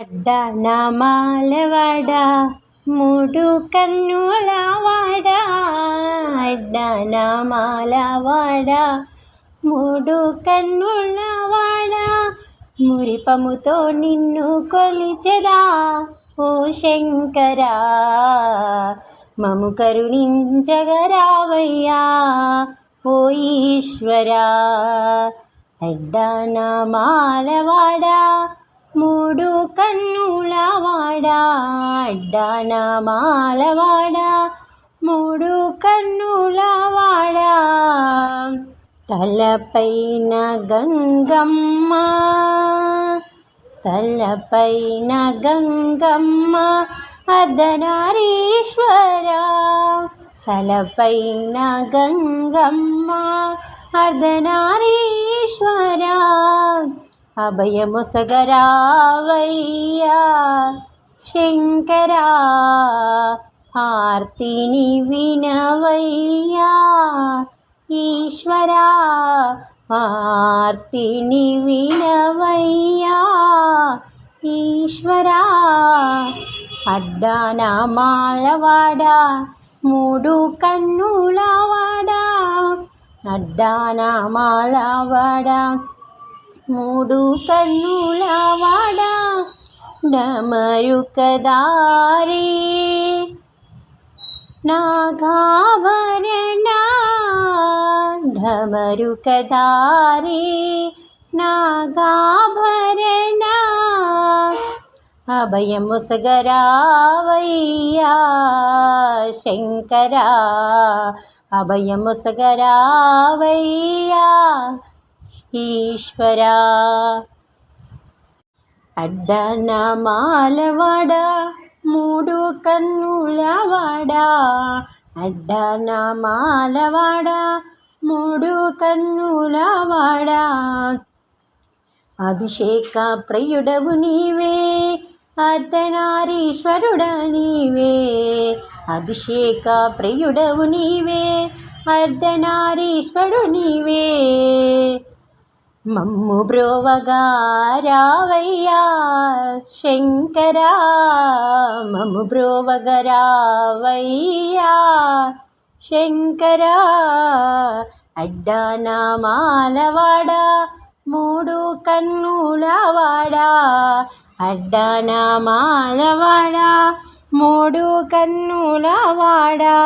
అడ్డ నామాలవాడ మూడు కన్నుల వాడ అడ్డ నామాలవాడ మూడు కన్నుల వాడ. మురిపముతో నిన్ను కొలిచెదా ఓ శంకరా. మము కరుణించగరావయ్యా ఓ ఈశ్వరా. అడ్డా నామాలవాడా మూడు కన్నుల వాడా మూడు కన్నులవాడా తలపైన గంగమ్మ. తలపైన గంగమ్మ అర్ధనారీశ్వర. తలపైన గంగమ్మ అర్ధనారీశ్వర. అభయముసగరావయ్యా శంకరా ఆర్తిని వినవయ్యా ఈశ్వరా ఆర్తిని వినవయ్యా ఈశ్వరా అడ్డాన మాలవాడా మూడు కన్నులవాడా అడ్డాన మాలవాడా మూడు కన్నుల వాడ డమరుకదారి నాగాభరణ ఢమరుకదారి నాగాభరణ అభయముసగరావయ్యా శంకరా. అభయముసగరావయ్యా ఈశ్వరా. అడ్డన మాలవాడ మూడు కన్నులవాడ. అడ్డన మాలవాడ మూడు కన్నులవాడ. అభిషేక ప్రియుడవు నీవే అర్ధనారీశ్వరుడ నీవే అభిషేక ప్రియుడవు నీవే అర్ధనారీశ్వరుడు నీవే మమ్ము బ్రోవగా రావయ్యా శంకరా. మమ్ము బ్రోవగా రావయ్యా శంకరా. అడ్డానా మాలవాడ మూడు కన్నులవాడా. అడ్డానా మాలవాడ మూడు కన్నులవాడా.